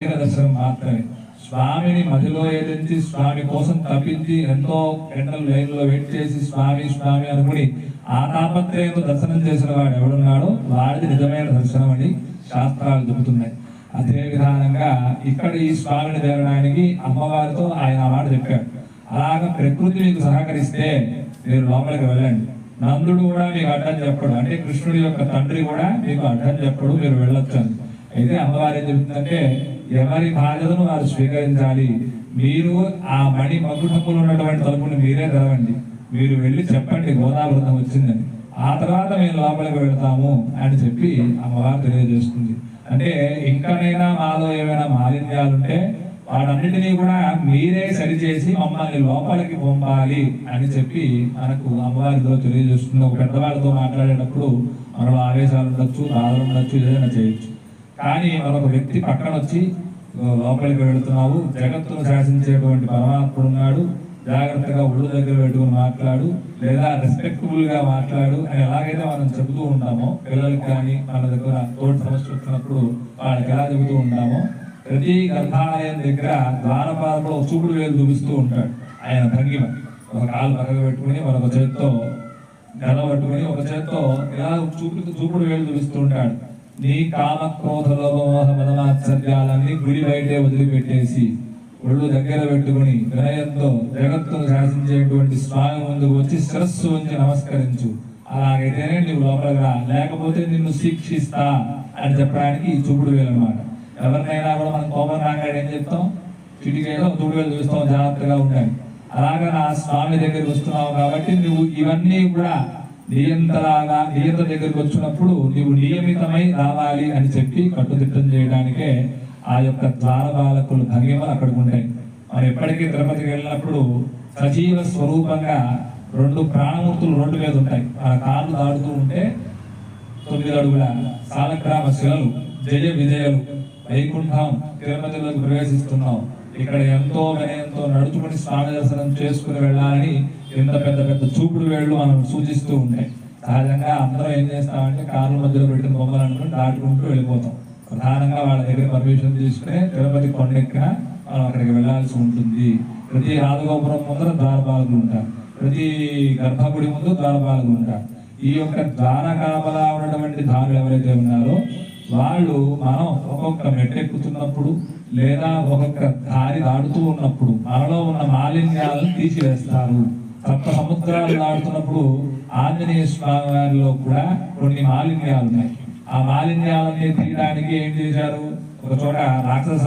దర్శనం మాత్రమే. స్వామిని మధ్యలో ఏదించి స్వామి కోసం తప్పించి ఎంతో గంటలు లైన్లో వెయిట్ చేసి స్వామి స్వామి అనుకుని ఆ తాపత్రయంతో దర్శనం చేసిన వాడు ఎవడున్నాడో వాడిది నిజమైన దర్శనం అని శాస్త్రాలు చెబుతున్నాయి. అదే విధానంగా ఇక్కడ ఈ స్వామిని చేరడానికి అమ్మవారితో ఆయన ఆ మాట చెప్పాడు. అలాగ ప్రకృతి మీకు సహకరిస్తే మీరు లోపలికి వెళ్ళండి. నందుడు కూడా మీకు అడ్డం చెప్పడు. అంటే కృష్ణుడి యొక్క తండ్రి కూడా మీకు అడ్డం చెప్పడు. మీరు వెళ్ళొచ్చు అయితే అమ్మవారు ఏం చెబుతుందంటే ఎవరి బాధ్యతను వారు స్వీకరించాలి. మీరు ఆ మణి మగ్గుటప్పులు ఉన్నటువంటి తలుపుని మీరే తెరవండి. మీరు వెళ్ళి చెప్పండి గోదావృతం వచ్చిందని. ఆ తర్వాత మేము లోపలికి వెళ్తాము అని చెప్పి అమ్మవారు తెలియజేస్తుంది. అంటే ఇంకనైనా మాలో ఏమైనా మాలిన్యాలుంటే వాటన్నిటినీ కూడా మీరే సరిచేసి మమ్మల్ని లోపలికి పంపాలి అని చెప్పి మనకు అమ్మవారితో తెలియజేస్తుంది. ఒక పెద్దవాళ్ళతో మాట్లాడేటప్పుడు మనలో ఆవేశాలు ఉండొచ్చు బాధలు ఉండొచ్చు ఏదైనా చేయొచ్చు. కానీ మరొక వ్యక్తి పక్కన వచ్చి లోపలికి వెళుతున్నావు. జగత్తును శాసించేటువంటి పరమాత్ముడు ఉన్నాడు. జాగ్రత్తగా ఒళ్ళు దగ్గర పెట్టుకుని మాట్లాడు. లేదా రెస్పెక్టబుల్గా మాట్లాడు అని ఎలాగైతే మనం చెబుతూ ఉంటామో పిల్లలకి కానీ మన దగ్గర తోటి సమస్య వచ్చినప్పుడు వాళ్ళకి ఎలా చెబుతూ ఉంటామో ప్రతి గ్రంథాలయం దగ్గర ద్వారపాలలో చూపుడు వేలు చూపిస్తూ ఉంటాడు. ఆయన భంగిమ. ఒక కాలు పక్కకు పెట్టుకుని మరొక చేత్తో గల పట్టుకుని ఒక చేత్తో ఇలా చూపు చూపుడు వేలు చూపిస్తూ ఉంటాడు. నీ కామ క్రోధ లోభమోహ మదమాత్సర్యాలన్నీ గుడి బయటే వదిలిపెట్టేసి ఒళ్ళు దగ్గర పెట్టుకుని వినయంతో జగత్తును శాసించేటువంటి స్వామి ముందుకు వచ్చి శిరస్సు ఉంచి నమస్కరించు. అలాగైతేనే నీవు లోపలికి రా లేకపోతే నిన్ను శిక్షిస్తా అని చెప్పడానికి ఈ చూపుడు వేలు అనమాట ఎవరినైనా కూడా మనం కోపం రాగాడు ఏం చెప్తాం? చిటికేదో చూపుడు వేలు చూస్తాం జాగ్రత్తగా ఉండాలి అలాగా నా స్వామి దగ్గరికి వస్తున్నావు కాబట్టి నువ్వు ఇవన్నీ కూడా నియంతలాగా నియంత దగ్గరికి వచ్చినప్పుడు నీవు నియమితమై రావాలి అని చెప్పి కట్టుదిట్టం చేయడానికే ఆ యొక్క ద్వారబాలకులు భంగిమలు అక్కడికి ఉంటాయి మనం ఎప్పటికీ తిరుపతికి వెళ్ళినప్పుడు సజీవ స్వరూపంగా రెండు ప్రాణమూర్తులు రోడ్డు మీద ఉంటాయి. ఆ కాళ్ళు దాడుతూ ఉంటే తొమ్మిది అడుగుల సాలగ్రామ శిలలు జయ విజయలు వైకుంఠం తిరుపతిలోకి ప్రవేశిస్తున్నాం ఇక్కడ ఎంతో వినయంతో నడుచుకుని స్నాన దర్శనం చేసుకుని వెళ్ళాలని ఎంత పెద్ద పెద్ద చూపుడు వేళ్ళు మనం సూచిస్తూ ఉంటాయి సహజంగా అందరం ఏం చేస్తామంటే కార్ల మధ్యలో పెట్టిన బొమ్మలు అనుకుని దాటుకుంటూ వెళ్ళిపోతాం. ప్రధానంగా వాళ్ళ దగ్గర పర్మిషన్ తీసుకుని తిరుపతి కొండెక్కిన మనం అక్కడికి వెళ్ళాల్సి ఉంటుంది. ప్రతి రాజగోపురం ముందర ద్వారపాలకులు ఉంటారు. ప్రతి గర్భగుడి ముందు ద్వారపాలకులు ఉంటారు. ఈ యొక్క ద్వార కాపలా ఉన్నటువంటి దారులు ఎవరైతే ఉన్నారో వాళ్ళు మనం ఒక్కొక్క మెట్టెక్కుతున్నప్పుడు లేదా ఒక్కొక్క దారి దాడుతూ ఉన్నప్పుడు మనలో ఉన్న మాలిన్యాలను తీసివేస్తారు. సప్త సముద్రాలు దాడుతున్నప్పుడు ఆంజనేయ స్వామి వారిలో కూడా కొన్ని మాలిన్యాలు ఉన్నాయి ఆ మాలిన్యాలన్నీ తీయడానికి ఏం చేశారు? ఒక చోట రాక్షస